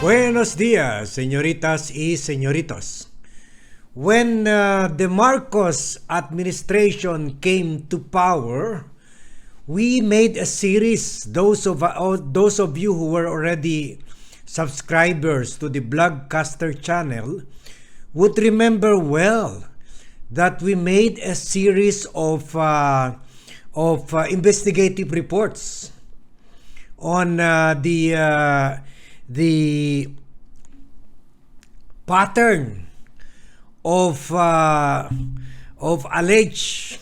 Buenos días, señoritas y señoritos. When uh, the Marcos administration came to power, we made a series. Those of uh, those of you who were already subscribers to the Blogcaster channel would remember well that we made a series of uh, of uh, investigative reports on uh, the uh, the pattern of uh, of alleged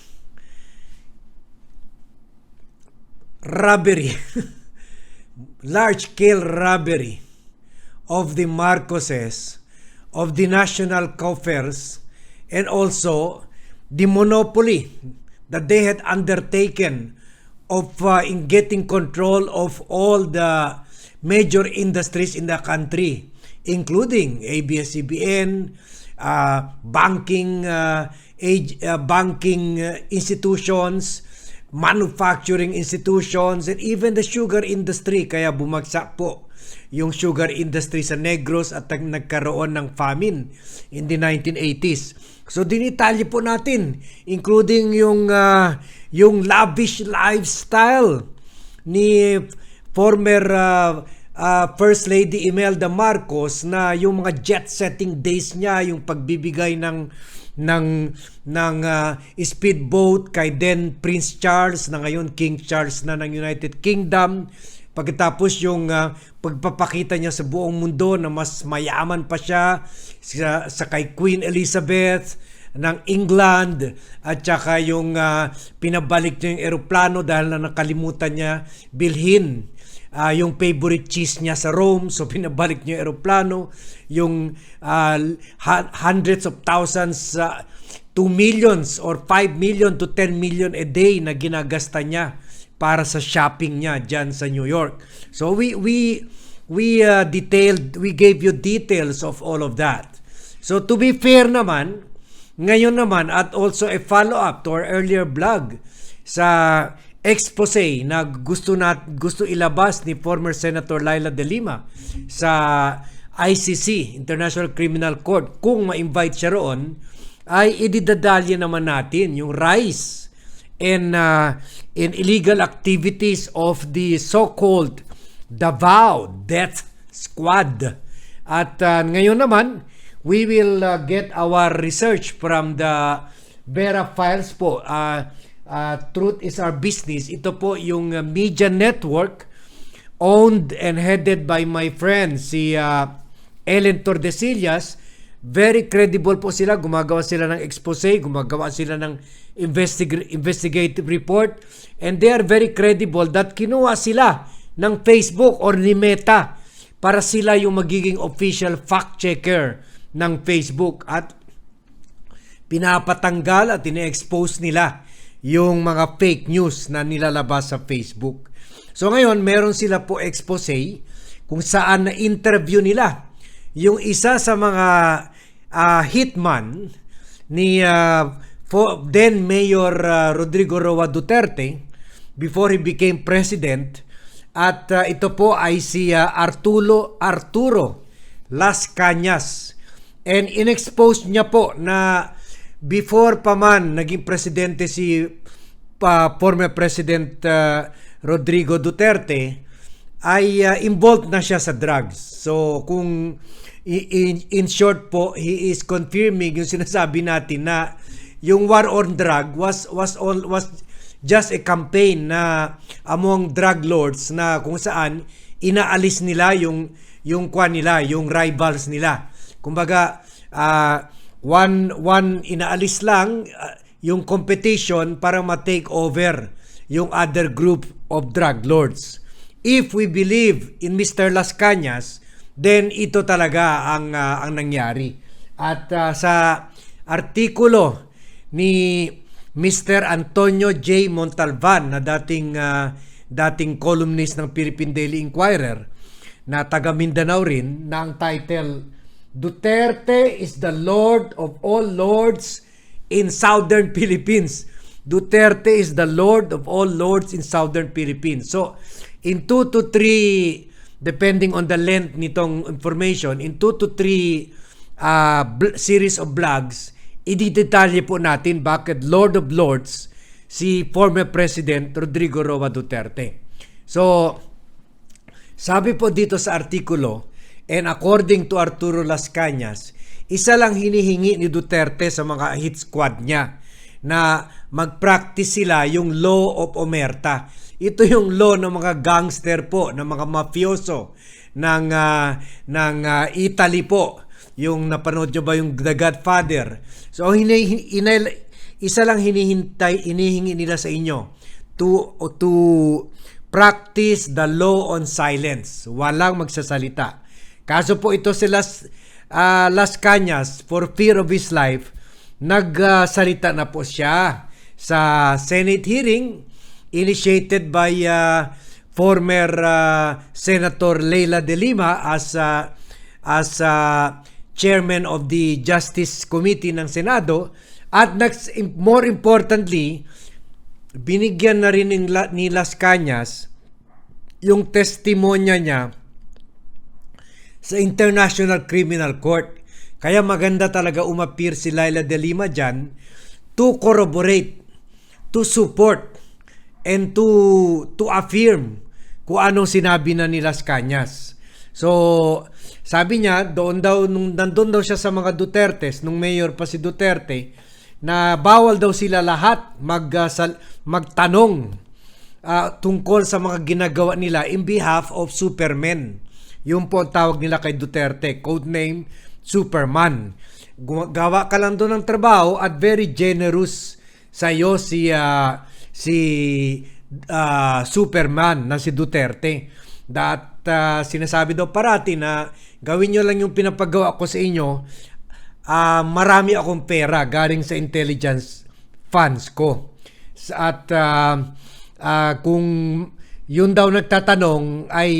robbery, large scale robbery of the Marcoses, of the national coffers, and also the monopoly that they had undertaken of uh, in getting control of all the major industries in the country, including ABS-CBN, uh, banking, uh, age, uh, banking uh, institutions, manufacturing institutions, and even the sugar industry. Kaya bumagsak po yung sugar industry sa Negros at nagkaroon ng famine in the 1980s. So dinitalye po natin including yung uh, yung lavish lifestyle ni former uh, uh, First Lady Imelda Marcos na yung mga jet setting days niya, yung pagbibigay ng ng ng uh, speedboat kay then Prince Charles na ngayon King Charles na ng United Kingdom. Pagkatapos yung uh, pagpapakita niya sa buong mundo na mas mayaman pa siya sa, sa kay Queen Elizabeth ng England at saka yung uh, pinabalik niya yung eroplano dahil na nakalimutan niya bilhin uh, yung favorite cheese niya sa Rome so pinabalik niya eroplano yung uh, hundreds of thousands uh, to millions or 5 million to 10 million a day na ginagasta niya para sa shopping niya diyan sa New York. So we we we uh, detailed we gave you details of all of that. So to be fair naman, ngayon naman at also a follow-up to our earlier blog sa expose na gusto na gusto ilabas ni former Senator Laila De Lima sa ICC, International Criminal Court, kung ma-invite siya roon, ay ididadalya naman natin yung rise in uh, in illegal activities of the so-called Davao Death Squad. At uh, ngayon naman, we will uh, get our research from the Vera Files po. Uh, uh, Truth is our business. Ito po yung uh, media network owned and headed by my friend si uh, Ellen Tordesillas very credible po sila. Gumagawa sila ng expose, gumagawa sila ng investig- investigative report, and they are very credible that kinuha sila ng Facebook or ni Meta para sila yung magiging official fact checker ng Facebook at pinapatanggal at ine-expose nila yung mga fake news na nilalabas sa Facebook. So ngayon, meron sila po expose kung saan na interview nila yung isa sa mga uh, hitman ni uh, then Mayor uh, Rodrigo Roa Duterte before he became president at uh, ito po ay si uh, Arturo Arturo Las Cañas and inexpose niya po na before pa man naging presidente si uh, former President uh, Rodrigo Duterte ay uh, involved na siya sa drugs. So kung in, in short po, he is confirming yung sinasabi natin na yung war on drug was was all was just a campaign na among drug lords na kung saan inaalis nila yung yung kwan nila, yung rivals nila. Kumbaga uh, one one inaalis lang uh, yung competition para ma-take over yung other group of drug lords. If we believe in Mr. Las Cañas, then ito talaga ang uh, ang nangyari. At uh, sa artikulo ni Mr. Antonio J. Montalvan na dating uh, dating columnist ng Philippine Daily Inquirer na taga Mindanao rin na ang title Duterte is the Lord of all lords in Southern Philippines. Duterte is the Lord of all lords in Southern Philippines. So, in 2 to 3 depending on the length nitong information, in 2 to 3 uh, series of vlogs, ididetalye po natin bakit Lord of Lords si former President Rodrigo Roa Duterte. So, sabi po dito sa artikulo, and according to Arturo Las Cañas, isa lang hinihingi ni Duterte sa mga hit squad niya na mag-practice sila yung law of omerta. Ito yung law ng mga gangster po, ng mga mafioso ng ah, ng ah, Italy po. Yung napanood nyo ba yung The Godfather? So hini, hini- isa lang hinihintay, inihingi nila sa inyo to to practice the law on silence. Walang magsasalita. Kaso po ito si Las, ah, Las Cañas, for fear of his life, nagsalita na po siya. Sa Senate hearing initiated by ah, former ah, Senator Leila de Lima as ah, as ah, chairman of the Justice Committee ng Senado. At next, more importantly binigyan na rin ni Las Cañas yung testimonya niya sa International Criminal Court. Kaya maganda talaga umapir si Laila de Lima dyan to corroborate, to support, and to to affirm kung anong sinabi na ni Las Cañas. So, sabi niya, doon daw, nung nandun daw siya sa mga Dutertes, nung mayor pa si Duterte, na bawal daw sila lahat mag, ah, sal- magtanong ah, tungkol sa mga ginagawa nila in behalf of Supermen. Yung po ang tawag nila kay Duterte, codename Superman. Gawa ka lang doon ng trabaho at very generous sa iyo si ah, si ah, Superman na si Duterte. That ah, sinasabi daw parati na gawin nyo lang yung pinapagawa ko sa inyo. Ah, marami akong pera galing sa intelligence funds ko. At ah, ah, kung yun daw nagtatanong ay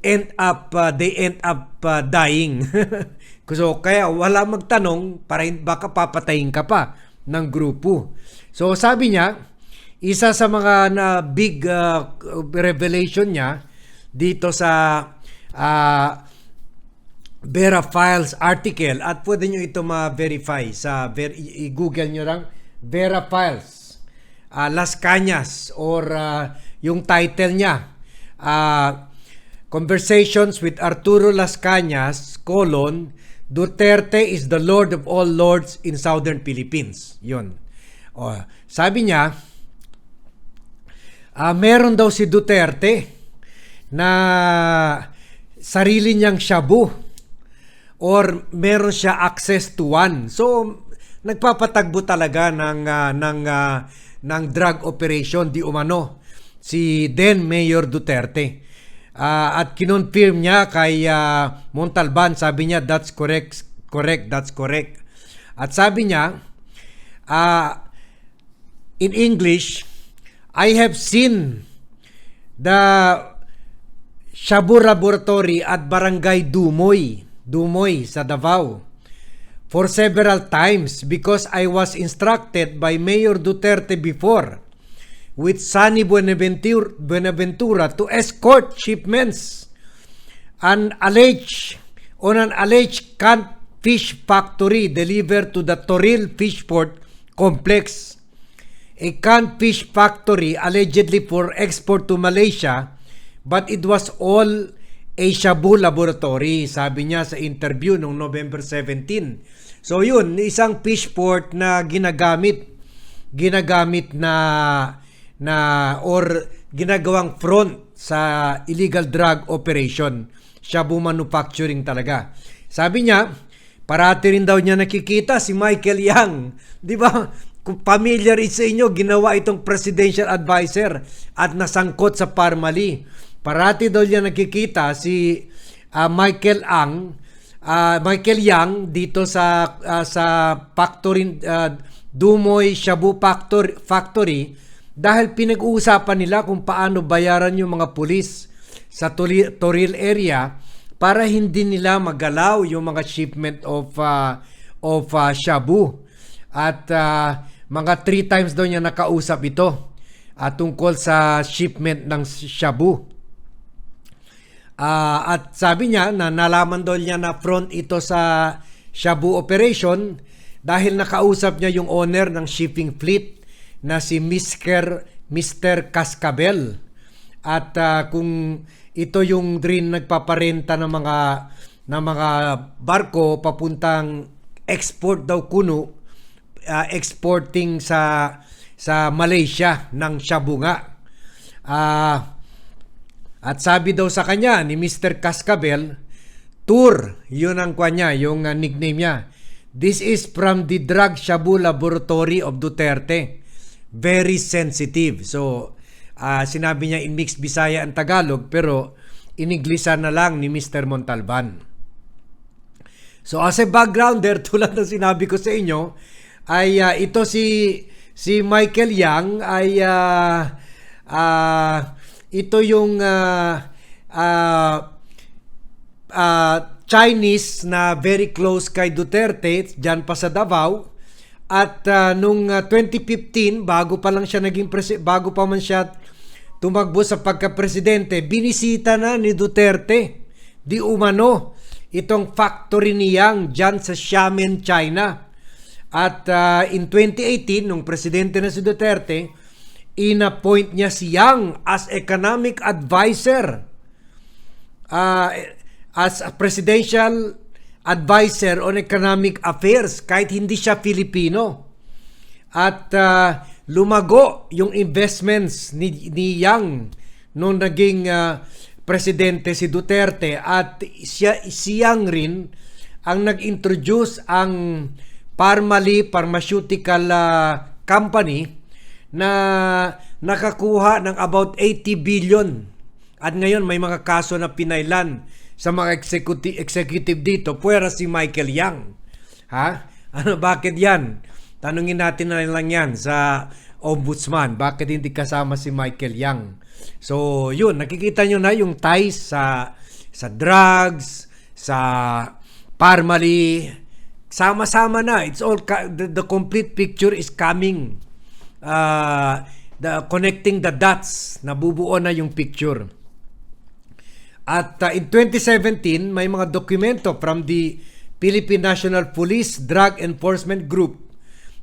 end up uh, they end up uh, dying. so kaya wala magtanong para baka papatayin ka pa ng grupo. So sabi niya, isa sa mga na big uh, revelation niya dito sa uh, Vera Files article at pwede nyo ito ma-verify sa ver- i-google nyo lang Vera Files uh, Las Cañas or uh, yung title niya uh, Conversations with Arturo Las Cañas colon Duterte is the Lord of all lords in Southern Philippines yun oh, sabi niya ah meron daw si Duterte na sarili niyang shabu or meron siya access to one. So nagpapatagbo talaga ng ah, ng ah, ng drug operation di umano si then Mayor Duterte. Ah, at kinonfirm niya kay ah, Montalban, sabi niya that's correct, correct, that's correct. At sabi niya ah, in English, I have seen the Shabu Laboratory at Barangay Dumoy, Dumoy sa Davao for several times because I was instructed by Mayor Duterte before with Sunny Buenaventura, Buenaventura to escort shipments an alleged on an alleged canned fish factory delivered to the Toril Fishport complex. A canned fish factory allegedly for export to Malaysia but it was all a Shabu laboratory, sabi niya sa interview noong November 17. So yun, isang fish port na ginagamit ginagamit na na or ginagawang front sa illegal drug operation. Shabu manufacturing talaga. Sabi niya, parati rin daw niya nakikita si Michael Yang. Di ba? Kung familiar sa inyo, ginawa itong presidential advisor at nasangkot sa Parmali. Parati daw niya nakikita si ah, Michael Ang, ah, Michael Yang dito sa ah, sa factory ah, Dumoy Shabu Factory, Factory dahil pinag-uusapan nila kung paano bayaran yung mga pulis sa Toril area para hindi nila magalaw yung mga shipment of ah, of ah, shabu. At ah, mga three times daw niya nakausap ito at tungkol sa shipment ng shabu. Ah, at sabi niya na nalaman daw niya na front ito sa Shabu operation dahil nakausap niya yung owner ng shipping fleet na si Mr. Mr. Cascabel. At ah, kung ito yung rin nagpaparenta ng mga ng mga barko papuntang export daw kuno ah, exporting sa sa Malaysia ng shabu nga. Ah, at sabi daw sa kanya ni Mr. Cascabel, Tour, yun ang kanya, yung uh, nickname niya. This is from the Drug Shabu Laboratory of Duterte. Very sensitive. So, ah, sinabi niya in mixed Bisaya and Tagalog, pero iniglisa na lang ni Mr. Montalban. So as a backgrounder, tulad ng sinabi ko sa inyo, ay ah, ito si si Michael Yang ay ah, ah, ito yung ah, ah, ah, Chinese na very close kay Duterte diyan pa sa Davao at ah, nung ah, 2015 bago pa lang siya naging presi- bago pa man siya tumakbo sa pagka-presidente binisita na ni Duterte di umano itong factory ni Yang dyan sa Xiamen, China. At ah, in 2018, nung presidente na si Duterte, inappoint niya si Yang as economic advisor. Ah, as a presidential advisor on economic affairs kahit hindi siya Filipino. At ah, lumago yung investments ni, ni Yang nung naging ah, presidente si Duterte at siya siyang rin ang nag-introduce ang Parmalee Pharmaceutical ah, Company na nakakuha ng about 80 billion. At ngayon may mga kaso na pinailan sa mga executive, executive dito. Puwera si Michael Yang. Ha? Ano, bakit yan? Tanungin natin na lang yan sa ombudsman. Bakit hindi kasama si Michael Yang? So, yun, nakikita nyo na yung ties sa sa drugs, sa Parmalee, sama-sama na. It's all the, the complete picture is coming. Uh, the connecting the dots, nabubuo na yung picture. At uh, in 2017, may mga dokumento from the Philippine National Police Drug Enforcement Group.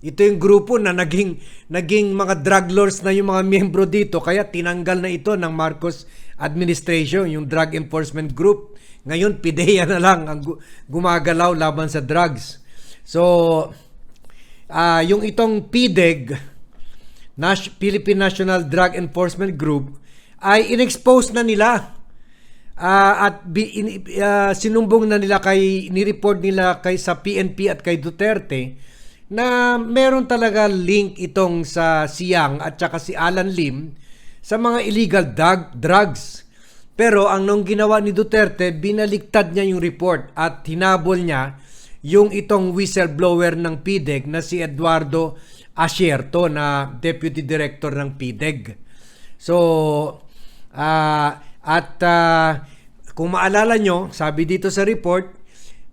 Ito yung grupo na naging naging mga drug lords na yung mga miyembro dito kaya tinanggal na ito ng Marcos administration yung Drug Enforcement Group. Ngayon PIDEA na lang ang gu- gumagalaw laban sa drugs. So ah yung itong PDEG Nas- Philippine National Drug Enforcement Group ay inexpose na nila Ah, at in, ah, sinumbong na nila kay ni-report nila kay sa PNP at kay Duterte na meron talaga link itong sa Siang at saka si Alan Lim sa mga illegal drug, drugs. Pero ang nung ginawa ni Duterte, binaliktad niya yung report at hinabol niya yung itong whistleblower ng PIDEG na si Eduardo Asierto na Deputy Director ng PIDEG. So, ah, at ah, kung maalala nyo, sabi dito sa report,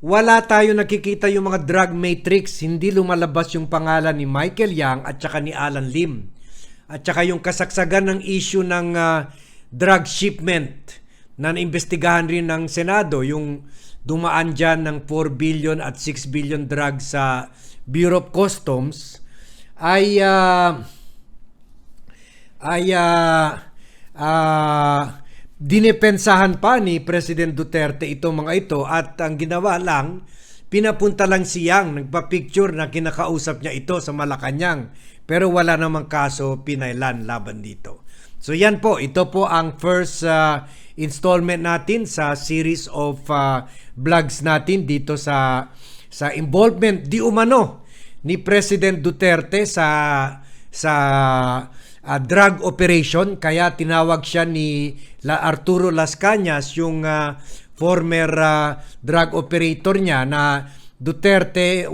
wala tayo nakikita yung mga drug matrix, hindi lumalabas yung pangalan ni Michael Yang at saka ni Alan Lim. At saka yung kasagsagan ng issue ng ah, drug shipment. Na naimbestigahan rin ng Senado, yung dumaan dyan ng 4 billion at 6 billion drugs sa Bureau of Customs, ay ah, ay ah, ah, dinepensahan pa ni President Duterte itong mga ito at ang ginawa lang, pinapunta lang siyang nagpa-picture na kinakausap niya ito sa Malacanang pero wala namang kaso pinailan laban dito. So yan po, ito po ang first uh, installment natin sa series of uh, vlogs natin dito sa sa involvement di umano ni President Duterte sa sa uh, drug operation kaya tinawag siya ni La Arturo Las Cañas yung uh, former uh, drug operator niya na Duterte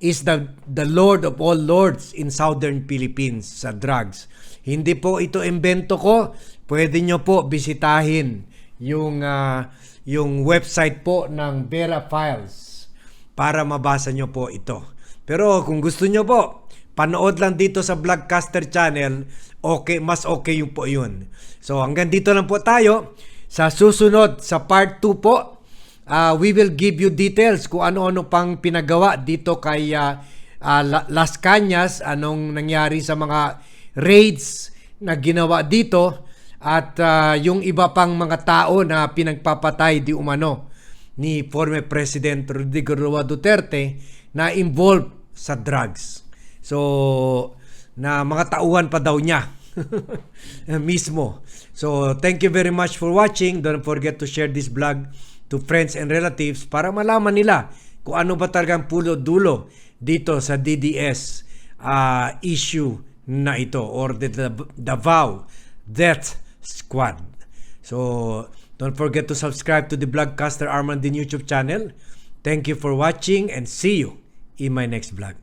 is the the lord of all lords in southern Philippines sa drugs. Hindi po ito imbento ko. Pwede nyo po bisitahin yung uh, yung website po ng Vera Files para mabasa nyo po ito. Pero kung gusto nyo po, panood lang dito sa Vlogcaster channel, okay, mas okay yung po yun. So hanggang dito lang po tayo. Sa susunod, sa part 2 po, ah, we will give you details kung ano-ano pang pinagawa dito kay ah, La- Las Cañas, anong nangyari sa mga raids na ginawa dito at ah, yung iba pang mga tao na pinagpapatay di umano ni former President Rodrigo Roa Duterte na involved sa drugs. So, na mga tauhan pa daw niya mismo. So, thank you very much for watching. Don't forget to share this vlog to friends and relatives para malaman nila kung ano ba talagang pulo-dulo dito sa DDS ah, issue na ito or the, the Davao Death Squad. So, don't forget to subscribe to the Vlogcaster Armand din YouTube channel. Thank you for watching and see you in my next vlog.